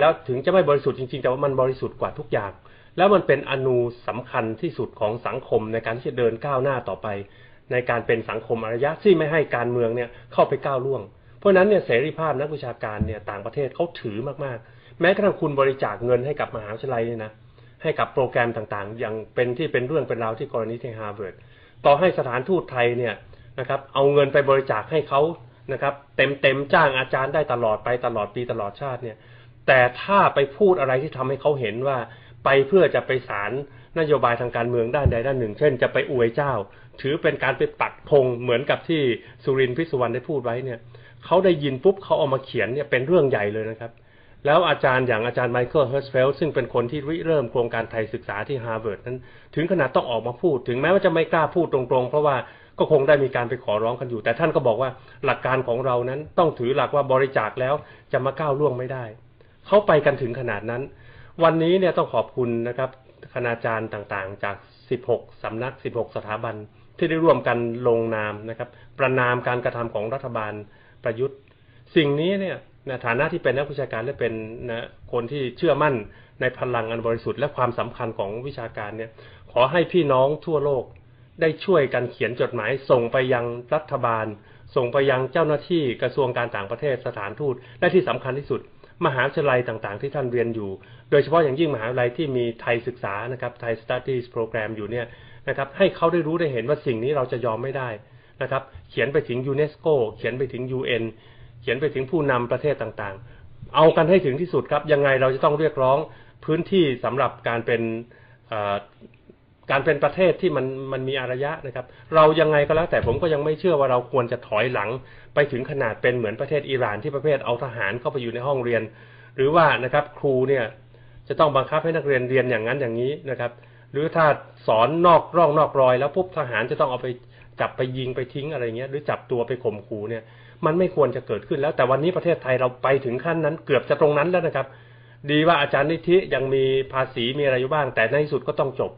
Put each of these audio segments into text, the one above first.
แล้วถึงจะไม่บริสุทธิ์จริงๆ แต่ว่ามันบริสุทธิ์กว่าทุกอย่าง แล้วมันเป็นอนูสำคัญที่สุดของสังคมในการที่จะเดินก้าวหน้าต่อไป ในการเป็นสังคมอารยะที่ไม่ให้การเมืองเนี่ยเข้าไปก้าวล่วง เพราะนั้นเนี่ยเสรีภาพนักวิชาการเนี่ยต่างประเทศเขาถือมากๆ แม้กระทั่งคุณบริจาคเงินให้กับมหาวิทยาลัยเนี่ยนะให้กับโปรแกรมต่างๆ อย่างเป็นที่เป็นเรื่องเป็นราวที่กรณีที่ฮาร์วาร์ดต่อให้สถานทูตไทยเนี่ยนะครับเอาเงินไปบริจาคให้เขานะครับ เต็มเต็มจ้างอาจารย์ได้ตลอดไปตลอดปีตลอดชาติเนี่ย แต่ถ้าไปพูดอะไรที่ทำให้เขาเห็นว่า ไปเพื่อจะไปสารนโยบายทางการเมืองด้านใดด้านหนึ่ง เช่น จะไปอวยเจ้า ถือเป็นการไปปักธงเหมือนกับที่สุรินทร์พิสุวรรณได้พูดไว้เนี่ยเขาได้ยินปุ๊บเขาเอามาเขียนเนี่ยเป็นเรื่องใหญ่เลยนะครับ แล้วอาจารย์อย่างอาจารย์ไมเคิลเฮิร์สเฟลซึ่งเป็นคนที่ริเริ่มโครงการไทยศึกษาที่ฮาร์วาร์ดนั้น ถึงขนาดต้องออกมาพูด ถึงแม้ว่าจะไม่กล้าพูดตรงๆ เพราะว่าก็คงได้มีการไปขอร้องกันอยู่ แต่ท่านก็บอกว่าหลักการของเรานั้นต้องถือหลักว่าบริจาคแล้วจะมาก้าวล่วงไม่ได้ เขาไปกันถึงขนาดนั้น วันนี้เนี่ยต้องขอบคุณนะครับคณาจารย์ต่างๆ จาก 16 สำนัก 16 สถาบันที่ได้ร่วมกันลงนามนะครับ ประนามการกระทำของรัฐบาลประยุทธ์ สิ่งนี้เนี่ยในฐานะที่เป็นนักวิชาการและเป็นนะคนที่เชื่อมั่นในพลังอันบริสุทธิ์และความสำคัญของวิชาการเนี่ย ขอให้พี่น้องทั่วโลกได้ช่วยกันเขียนจดหมาย ส่งไปยังรัฐบาล ส่งไปยังเจ้าหน้าที่กระทรวงการต่างประเทศสถานทูตและที่สำคัญที่สุด มหาวิทยาลัยต่างๆ ที่ท่านเรียนอยู่ โดยเฉพาะอย่างยิ่งมหาวิทยาลัยที่มีไทยศึกษานะครับไทย Studies Program อยู่เนี่ยนะครับให้เขาได้รู้ได้เห็นว่าสิ่งนี้เราจะยอมไม่ได้นะครับเขียนไปถึงยูเนสโกเขียนไปถึง UN เขียนไปถึงผู้นำประเทศต่างๆ เอากันให้ถึงที่สุดครับยังไงเราจะต้องเรียกร้องพื้นที่สำหรับการเป็น การเป็นประเทศที่มันมันมีอารยะนะครับ เรายังไงก็แล้วแต่ผมก็ยังไม่เชื่อว่าเราควรจะถอยหลังไปถึงขนาดเป็นเหมือนประเทศอิหร่านที่ประเภทเอาทหารเข้าไปอยู่ในห้องเรียน หรือว่านะครับครูเนี่ยจะต้องบังคับให้นักเรียนเรียนอย่างนั้นอย่างนี้นะครับ หรือถ้าสอนนอกร่องนอกรอย แล้วปุ๊บทหารจะต้องเอาไปจับไปยิงไปทิ้งอะไรเงี้ยหรือจับตัวไปข่มขู่เนี่ย มันไม่ควรจะเกิดขึ้นแล้ว แต่วันนี้ประเทศไทยเราไปถึงขั้นนั้น เกือบจะตรงนั้นแล้วนะครับ ดีว่าอาจารย์นิธิยังมีภาษีมีอะไรอยู่บ้าง แต่ในที่สุดก็ต้องจบ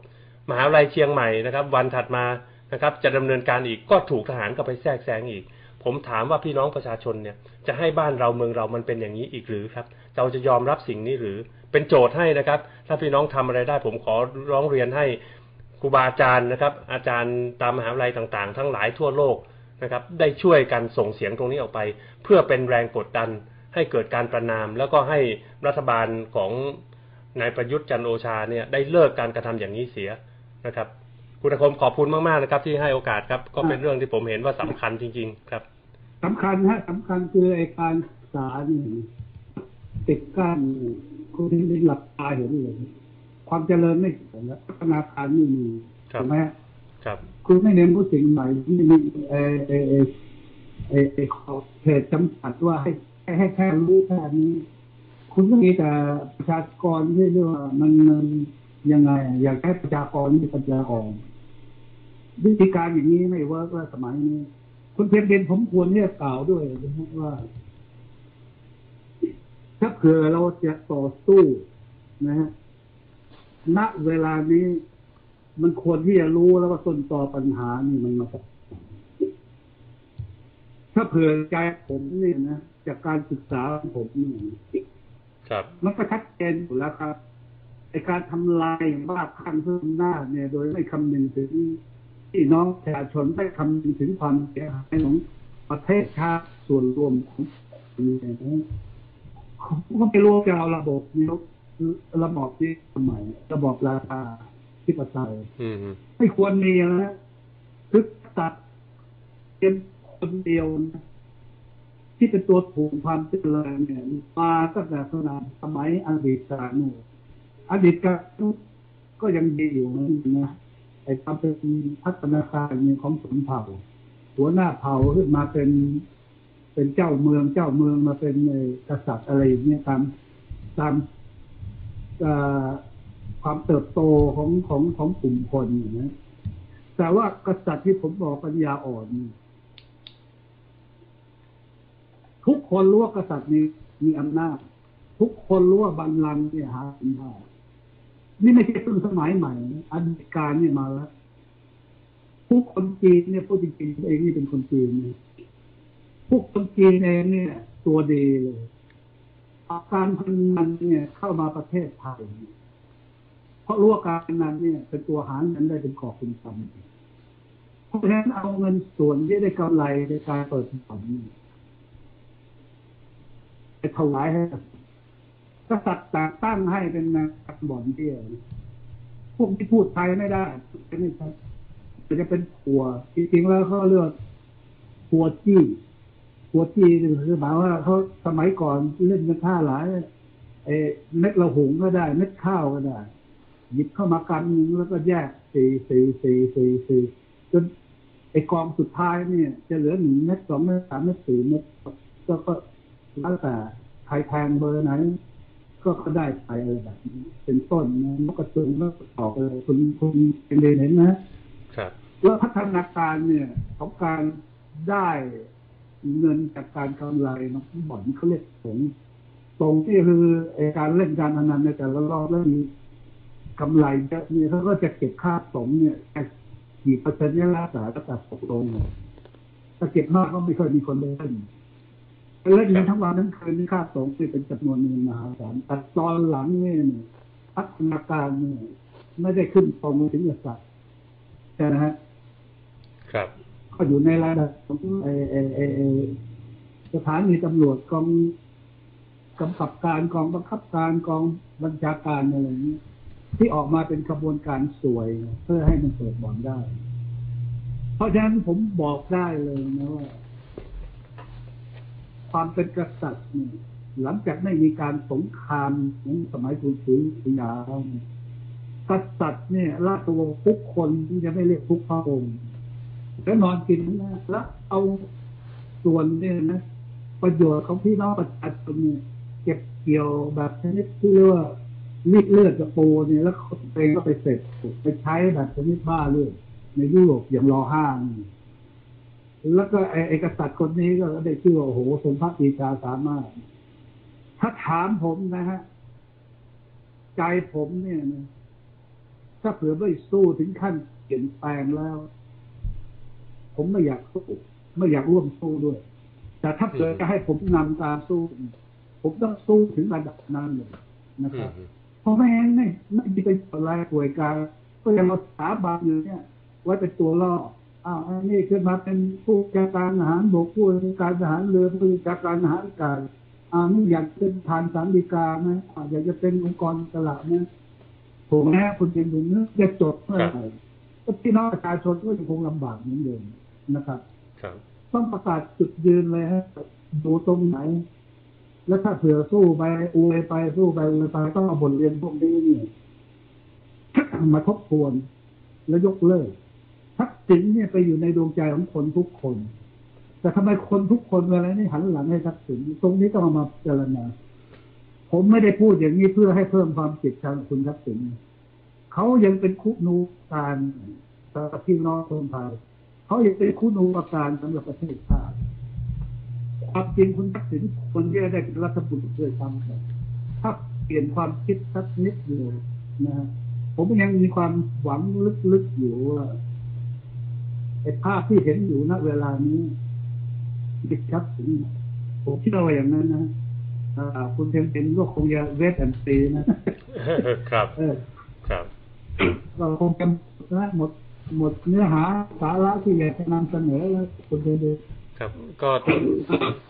มหาวิทยาลัยเชียงใหม่นะครับ วันถัดมานะครับ จะดำเนินการอีกก็ถูกทหารก็ไปแทรกแซงอีก ผมถามว่าพี่น้องประชาชนเนี่ยจะให้บ้านเราเมืองเรามันเป็นอย่างนี้อีกหรือครับ เราจะยอมรับสิ่งนี้หรือเป็นโจทย์ให้นะครับ ถ้าพี่น้องทำอะไรได้ ผมขอร้องเรียนให้ครูบาอาจารย์นะครับ อาจารย์ตามมหาวิทยาลัยต่างๆ ทั้งหลายทั่วโลกนะครับ ได้ช่วยกันส่งเสียงตรงนี้ออกไป เพื่อเป็นแรงกดดัน ให้เกิดการประนาม แล้วก็ให้รัฐบาลของนายประยุทธ์จันโอชาเนี่ยได้เลิกการกระทำอย่างนี้เสีย นะครับคุณอาคมขอบคุณมากๆนะครับ ที่ให้โอกาสครับ ก็เป็นเรื่องที่ผมเห็นว่าสำคัญจริง ๆ ครับสำคัญฮะสำคัญคือไอ้การศึกษานี่ติดกั้นคุณที่หลับตาเห็นเลยความเจริญไม่ถึงแล้วพัฒนาการไม่มีถูกไหมครับคุณไม่เน้นผู้สิ่งใหม่ไม่มีเอเอเอเอเอขอบเขตจำกัดว่าให้ให้แค่รู้แค่นี้ คุณก็มีแต่ประชากรที่เรียกว่ามัน ยังไง อยากให้ประชากรมีปัญญาอ่อนวิธีการอย่างนี้ไม่เวิร์กว่าสมัยนี้คุณเพียงเป็นผมควรเรียกกล่าวด้วยนะว่า ถ้าเผื่อเราจะต่อสู้นะฮะณเวลานี้มันควรที่จะรู้แล้วว่าต้นต่อปัญหานี่มันมาจากถ้าเผื่อใจผมนี่นะจากการศึกษาของผมนี่ครับ มันก็ชัดเจนอยู่แล้วครับใน การทำลายบ้าคลั่งเพิ่มหน้าเนี่ยโดยไม่คำนึงถึงที่น้องประชาชนไม่คำนึงถึงความเสียหายของประเทศชาติส่วนรวมของนี่ก็ไม่รู้จะเอาระบบนี้ระบบที่สมัยระบบราคาที่ประเทศไม่ควรมีนะคือตัดเป็นคนเดียวนะที่เป็นตัวถูกความเจริญเนี่ยมาตั้งแต่สมัยอดีตกาลนู่น อดีตก็ก็ยังดีอยู่นะไอ้ความเป็นพัฒนาการของสนเผ่า หัวหน้าเผ่าขึ้นมาเป็น เป็นเจ้าเมืองเจ้าเมืองมาเป็นกษัตริย์อะไรอย่างเงี้ยตามตามความเติบโตของของของกลุ่มคนอย่างนี้แต่ว่ากษัตริย์ที่ผมบอกปัญญาอ่อน ทุกคนรู้ว่ากษัตริย์มีมีอำนาจ ทุกคนรู้ว่าบัลลังก์เนี่ยหาสินค้า นี่ไม่ใช่เพิ่งสมัยใหม่อดีตการนี่มาแล้วผู้คนจีนเนี่ยผู้จริงๆเองนี่เป็นคนจีนเนี่ยผู้คนจีนเองเนี่ย ตัวดีเลยอาการพนันเนี่ยเข้ามาประเทศไทยเพราะรู้ว่าการพนันเนี่ยเป็นตัวหาเงินได้เป็นกอบเป็นกำเพราะฉะนั้นเอาเงินส่วนที่ได้กำไรในการเปิดบ่อนเนี่ยไปถวายให้กับ กษัตริย์แต่งตั้งให้เป็นบ่อนเดียวพวกที่พูดไทยไม่ได้ไม่ใช่จะเป็นขัวจริงๆแล้วเขาเรียกขัวจี้ขัวจี้คือหมายว่าเขาสมัยก่อนเล่นกันท่าหลายเอเม็ดละหุงก็ได้เม็ดข้าวก็ได้ หยิบเข้ามากันนึงแล้วก็แยกสี่สี่สี่สี่สี่จนไอกองสุดท้ายเนี่ย จะเหลือหนึ่งเม็ดสองเม็ดสามเม็ดสี่เม็ดก็ก็แล้วแต่ใครแทงเบอร์ไหน ก็ก็ได้ไปอะไรแบบนี้เป็นต้นนะนกกระตุงแล้วต่อไปคุณคุณเป็นเรนเห็นนะครับแล้วพัฒนาการเนี่ยของการได้เงินจากการกำไรนะบ่อนเขาเรียกสงสงที่คือไอการเล่นการพนันในแต่ละรอบแล้วมีกำไรเยอะเนี่ยเขาก็จะเก็บค่าสงเนี่ยแค่กี่เปอร์เซ็นต์เนี่ยแล้วแต่ก็แต่ตกลงถ้าเก็บมากก็ไม่ค่อยมีคนเล่น เล่นกันทั้งวันทั้งคืนนี่ค่าสงคือเป็นจำนวนเงินมหาศาลแต่ตอนหลังเนี่ยพัฒนาการเนี่ยไม่ได้ขึ้นตรงถึงกับสัตว์ใช่ไหมฮะครับก็อยู่ในระดับของเอเอเอเอสถานีตำรวจกองกำกับการกองบังคับการกองบัญชาการอะไรอย่างนี้ที่ออกมาเป็นกระบวนการสวย เพื่อให้มันเปิดบ่อนได้ เพราะฉะนั้นผมบอกได้เลยนะว่า ความเป็นกษัตริย์เนี่ยหลังจากไม่มีการสงครามเหมือนสมัยกรุงศรีอยุธยาแล้วกษัตริย์เนี่ยราชวงศ์ทุกคนที่จะไม่เรียกทุกพระองค์แล้วนอนกินนะแล้วเอาส่วนเนี่ยนะ ประโยชน์ของพี่น้องประชาชนเนี่ยเก็บเกี่ยวแบบชนิดที่เรียกว่ารีดเลือดกับปูเนี่ยแล้วเขาเองก็ไปเสร็จไปใช้แบบชนิดบ้าเลือดในยุโรปอย่างรอห้านี่ แล้วก็ไอ้ไอ้กษัตริย์คนนี้ก็ได้ชื่อว่าโอ้โหสมพระปีชาสามารถ ถ้าถามผมนะฮะ ใจผมเนี่ยนะถ้าเผื่อไม่สู้ถึงขั้นเปลี่ยนแปลงแล้ว ผมไม่อยากสู้ไม่อยากร่วมสู้ด้วย แต่ถ้าเกิดจะให้ผมนำการสู้ ผมต้องสู้ถึงระดับนั้นเลยนะครับเพราะไม่งั้นไม่ไม่มีประโยชน์อะไรป่วยกายก็ยังมาสถาบันอยู่เนี่ย ไว้เป็นตัวล่อ อ้าวอันนี้ขึ้นมาเป็นผู้จัดการอาหารบกผู้จัดการทหารเรือผู้จัดการทหารอากาศอ่านี่อยากเป็นทานสามดีกาไหมอ่าอยากจะเป็นองค์กรตลาดไหมถูกไหมคุณเป็นบุญนึกจะจบเมื่อไหร่ก็พี่น้องประชาชนก็ยังคงลำบากเหมือนเดิมนะครับ ครับต้องประกาศจุดยืนเลยฮะดูตรงไหน แล้วถ้าเผื่อสู้ไปอวยไปสู้ไปอวยไปต้องเอาบทเรียนพวกนี้เนี่ยมาทบทวน แล้วยกเลิก ทักษิณเนี่ยไปอยู่ในดวงใจของคนทุกคน แต่ทำไมคนทุกคนเวลานี้หันหลังให้ทักษิณตรงนี้ต้องมาพิจารณาผมไม่ได้พูดอย่างนี้เพื่อให้เพิ่มความเกลียดชังคุณทักษิณเขายังเป็นคุณูการสำหรับพี่น้องคนไทยเขายังเป็นคุณูปการสำหรับประเทศชาติความจริงคุณทักษิณคนที่ได้เป็นรัฐบุตรด้วยซ้ำไปถ้าเปลี่ยนความคิดสักนิดเดียวนะฮะผมยังมีความหวังลึกๆอยู่ว่า ไอ้ภาพที่เห็นอยู่ณเวลานี้ดิชับถึงผมคิดว่าอย่างนั้นนะอ่าคุณเทมเป็นก็คงจะเวทแอนซีนะครับเออครับ เราคงจะนะหมดหมดเนื้อหาสาระที่อยากจะนำเสนอแล้วคุณเทมเป็นครับ ก็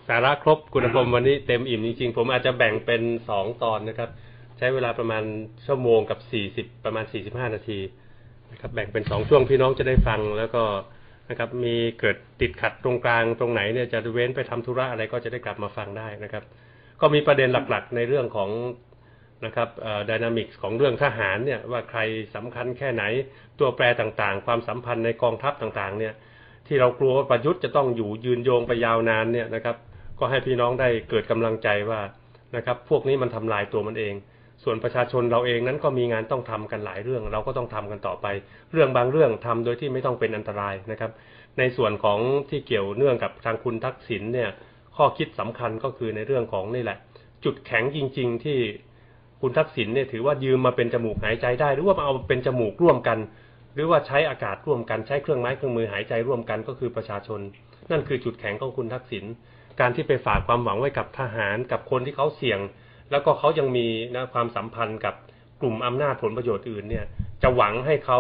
สาระครบคุณภมวันนี้เต็มอิ่มจริงๆ ผมอาจจะแบ่งเป็นสองตอนนะครับ ใช้เวลาประมาณชั่วโมงกับสี่สิบประมาณสี่สิบห้านาทีนะครับ แบ่งเป็นสองช่วงพี่น้องจะได้ฟังแล้วก็ นะครับ มีเกิดติดขัดตรงกลางตรงไหนเนี่ยจะเว้นไปทำธุระอะไรก็จะได้กลับมาฟังได้นะครับ ก็มีประเด็นหลักๆ ในเรื่องของนะครับดินามิกของเรื่องทหารเนี่ยว่าใครสำคัญแค่ไหนตัวแปรต่างๆ ความสัมพันธ์ในกองทัพต่างๆ เนี่ย ที่เรากลัวว่าประยุทธ์จะต้องอยู่ยืนโยงไปยาวนานเนี่ยนะครับ ก็ให้พี่น้องได้เกิดกำลังใจว่านะครับ พวกนี้มันทำลายตัวมันเอง ส่วนประชาชนเราเองนั้นก็มีงานต้องทำกันหลายเรื่อง เราก็ต้องทำกันต่อไป เรื่องบางเรื่องทำโดยที่ไม่ต้องเป็นอันตรายนะครับ ในส่วนของที่เกี่ยวเนื่องกับทางคุณทักษิณเนี่ย ข้อคิดสำคัญก็คือในเรื่องของนี่แหละ จุดแข็งจริง ๆ ที่คุณทักษิณเนี่ยถือว่ายืมมาเป็นจมูกหายใจได้ หรือว่ามาเอาเป็นจมูกร่วมกัน หรือว่าใช้อากาศร่วมกันใช้เครื่องไม้เครื่องมือหายใจร่วมกันก็คือประชาชน นั่นคือจุดแข็งของคุณทักษิณการที่ไปฝากความหวังไว้กับทหารกับคนที่เขาเสี่ยง แล้วก็เขายังมีนะความสัมพันธ์กับกลุ่มอำนาจผลประโยชน์อื่นเนี่ยจะหวังให้เขา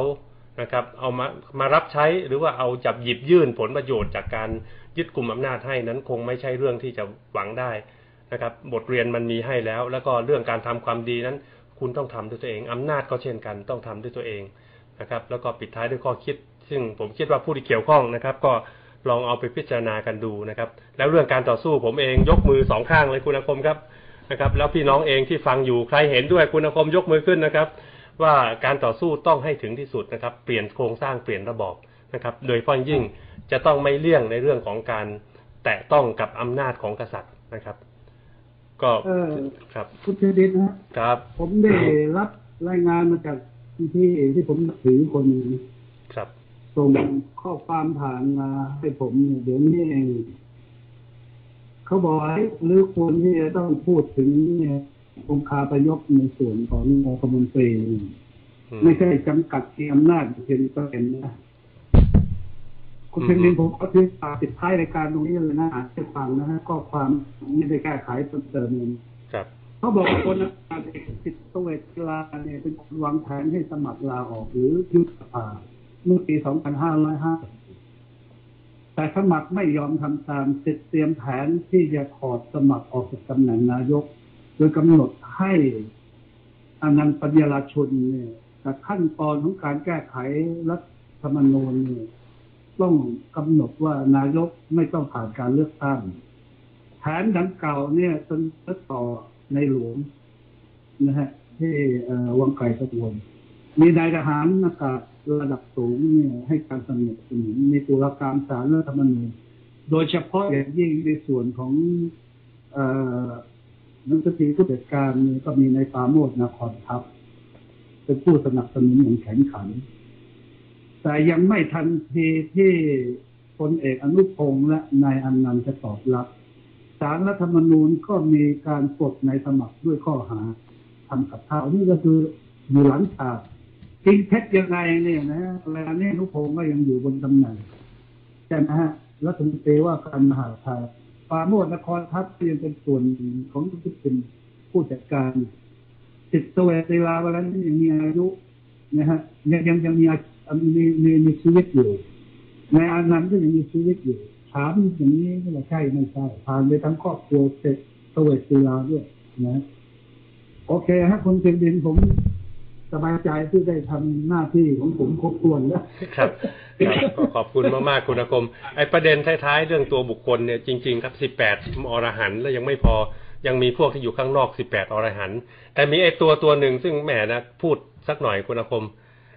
นะครับเอามามารับใช้หรือว่าเอาจับหยิบยื่นผลประโยชน์จากการยึดกลุ่มอำนาจให้นั้นคงไม่ใช่เรื่องที่จะหวังได้นะครับบทเรียนมันมีให้แล้ว แล้วก็เรื่องการทำความดีนั้น คุณต้องทำด้วยตัวเองอำนาจก็เช่นกันต้องทำด้วยตัวเองนะครับแล้วก็ปิดท้ายด้วยข้อคิด ซึ่งผมคิดว่าผู้ที่เกี่ยวข้องนะครับ ก็ลองเอาไปพิจารณากันดูนะครับ แล้วเรื่องการต่อสู้ผมเองยกมือสองข้างเลยคุณอาคมครับ นะครับ แล้วพี่น้องเองที่ฟังอยู่ใครเห็นด้วยคุณอาคมยกมือขึ้นนะครับ ว่าการต่อสู้ต้องให้ถึงที่สุดนะครับ เปลี่ยนโครงสร้างเปลี่ยนระบอบนะครับ โดยเฉพาะยิ่งจะต้องไม่เลี่ยงในเรื่องของการแตะต้องกับอำนาจของกษัตริย์นะครับ ก็เออครับคุณเชดินฮะครับ ผมได้รับรายงานมาจากที่ที่ผมนับถือคนหนึ่งครับส่งข้อความผ่านมาให้ผมเนี่ยเดี๋ยวนี้เอง เขาบอกให้หรือควรที่จะต้องพูดถึงเนี่ยองค์คาประยกในส่วนขององคมนตรีเนี่ยอืมไม่ใช่จำกัดที่อำนาจเพียงก็เป็นนะคุณอืมเพนดินผมก็คือติดท้ายรายการตรงนี้เลยนะอ่านให้ฟังนะฮะก็ความไม่ได้แก้ไขเพิ่มเติมเองครับเขาบอกว่าคนอำนาจเอกสิทธิ์ตเวชลาเนี่ยเป็นคนวางแผนให้สมัครลาออกหรือยุบสภาเมื่อปี 2505 แต่สมัครไม่ยอมทำตามสิทธิ์เตรียมแผนที่จะถอดสมัครออกจากตำแหน่งนายก โดยกำหนดให้อนันต์ปัญญาชนเนี่ยกับขั้นตอนของการแก้ไขรัฐธรรมนูญเนี่ยต้องกำหนดว่านายกไม่ต้องผ่านการเลือกตั้งแผนดังเก่าเนี่ยเสนอต่อในหลวงนะฮะที่วังไก่ตะวนมีนายทหารอากาศ ระดับสูงเนี่ยให้การสนับสนุนมีตุลาการศาลรัฐธรรมนูญโดยเฉพาะอย่างยิ่งในส่วนของอนังสือพิมพ์ผู้จัดการก็มีในปราโมดนครทัพ เป็นผู้สนับสนุนอย่างแข็งขัน แต่ยังไม่ทันทีที่พลเอกอนุพงษ์และนายอนันต์จะตอบรับสารรัฐธรรมนูญก็มีการปลดในายสมัครด้วยข้อหาทำกับข้าวนี่ก็คืออยู่หลังฉาก จริงเท็จยังไงเนี่ยนะฮะเวลานี้นุพงศ์ก็ยังอยู่บนตำแหน่งใช่ไหมฮะรัฐมนตรีว่าการมหาไทยปาโมดนครทัพยังเป็นส่วนของที่เป็นผู้จัดการสิทธิ์เสวตลาเวลานี้ยังมีอายุนะฮะยังยังยังมีอามีมีมีชีวิตอยู่ในอันนั้นก็ยังมีชีวิตอยู่ ถามอย่างนี้ก็ใช่ไม่ใช่ผ่านไปทั้งครอบครัวเสร็จสวัสดีลาด้วยนะ โอเคฮะคุณเพียงดินผม บายใจที่ได้ทำหน้าที่ของผมครบถ้วนแล้วครับครับก็ขอบคุณมากๆคุณอาคม ไอประเด็นท้ายๆเรื่องตัวบุคคลเนี่ยจริง ๆ ครับ18อรหันต์แล้วยังไม่พอยังมีพวกที่อยู่ข้างนอก18อรหันต์แต่มีไอตัวตัวหนึ่งซึ่งแหมนะพูดสักหน่อยคุณอาคม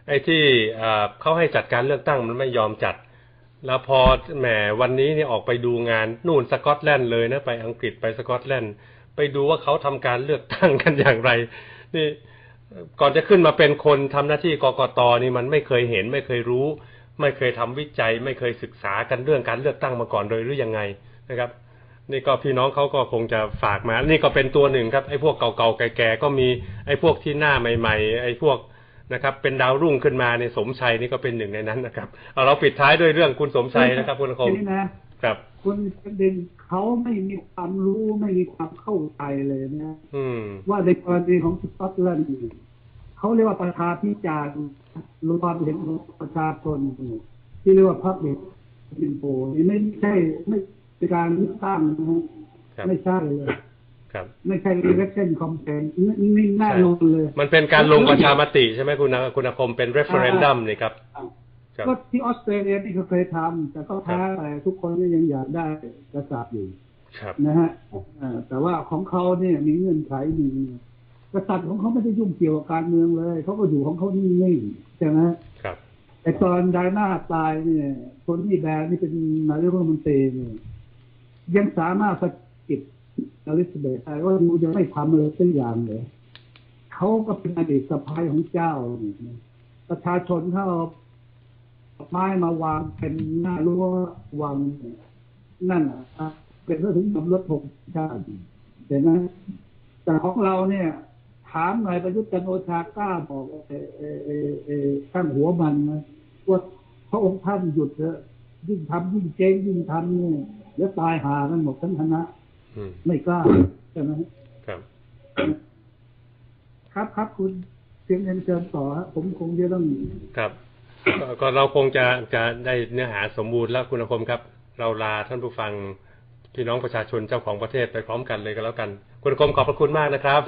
ไอ้ที่เอ่อเขาให้จัดการเลือกตั้งมันไม่ยอมจัด แล้วพอแหมวันนี้เนี่ยออกไปดูงานนู่นสกอตแลนด์เลยนะไปอังกฤษไปสกอตแลนด์ไปดูว่าเขาทำการเลือกตั้งกันอย่างไรนี่ ก่อนจะขึ้นมาเป็นคนทำหน้าที่กกตนี่มันไม่เคยเห็น ไม่เคยรู้ ไม่เคยทำวิจัย ไม่เคยศึกษากันเรื่องการเลือกตั้งมาก่อนโดยหรือยังไงนะครับ นี่ก็พี่น้องเขาก็คงจะฝากมา นี่ก็เป็นตัวหนึ่งครับไอ้พวกเก่าๆแก่ๆก็มีไอ้พวกที่หน้าใหม่ ๆ ไอ้พวกนะครับ เป็นดาวรุ่งขึ้นมาในสมชัยนี่ก็เป็นหนึ่งในนั้นนะครับเอาเราปิดท้ายด้วยเรื่องคุณสมชัยนะครับคุณคมนี้นะ ครับคุณประเด็นเขาไม่มีความรู้ไม่มีความเข้าใจเลยนะอืมว่าในกรณีของสกอตแลนด์นี่เขาเรียกว่าประชาพิจารณ์รู้ความเห็นของประชาชนนี่ที่เรียกว่าพับลิกอินโฟนี่ไม่ใช่ไม่เป็นการเลือกตั้งนะฮะครับไม่ใช่เลยครับไม่ใช่ election campaign นี่นี่แน่นอนเลย มันเป็นการลงประชามติใช่ไหมคุณอาคุณอาคมเป็น referendum นี่ครับครับ ก็ที่ออสเตรเลียนี่เขาเคยทำแต่ก็แพ้ไปทุกคนก็ยังอยากได้กษัตริย์อยู่ครับนะฮะอ่าแต่ว่าของเขาเนี่ยมีเงื่อนไขหนึ่งกษัตริย์ของเขาไม่ได้ยุ่งเกี่ยวกับการเมืองเลยเขาก็อยู่ของเขานิ่งๆใช่ไหมครับไอตอนไดอาน่าตายเนี่ยคนที่แบนนี่เป็นนายกรัฐมนตรีเนี่ยยังสามารถสะกิดอลิซาเบธได้ว่ามูจะไม่ทำอะไรสักอย่างเลยเขาก็เป็นอดีตสะพ้ายของเจ้านี่นะประชาชนเขาเอา ไม้มาวางเป็นหน้ารั้ววังเนี่ยนั่นอะเป็นเรื่องถึงกับรถถกชาติเห็นไหมแต่ของเราเนี่ย ถามหน่อยประยุทธ์จันทร์โอชากล้าบอกเอเอเอเอตั้งหัวมันนะว่าพระองค์ท่านหยุดเถอะยิ่งทำยิ่งเจ๊งยิ่งทำเนี่ยเดี๋ยวตายหากันหมดทั้งคณะอืมไม่กล้าใช่ไหมครับ ครับครับคุณเสียงเอ็นเชิญต่อฮะผมคงจะต้องครับ ก็เราคงจะจะได้เนื้อหาสมบูรณ์แล้วคุณคมครับ เราลาท่านผู้ฟังพี่น้องประชาชนเจ้าของประเทศไปพร้อมกันเลยก็แล้วกัน คุณคมขอบพระคุณมากนะครับ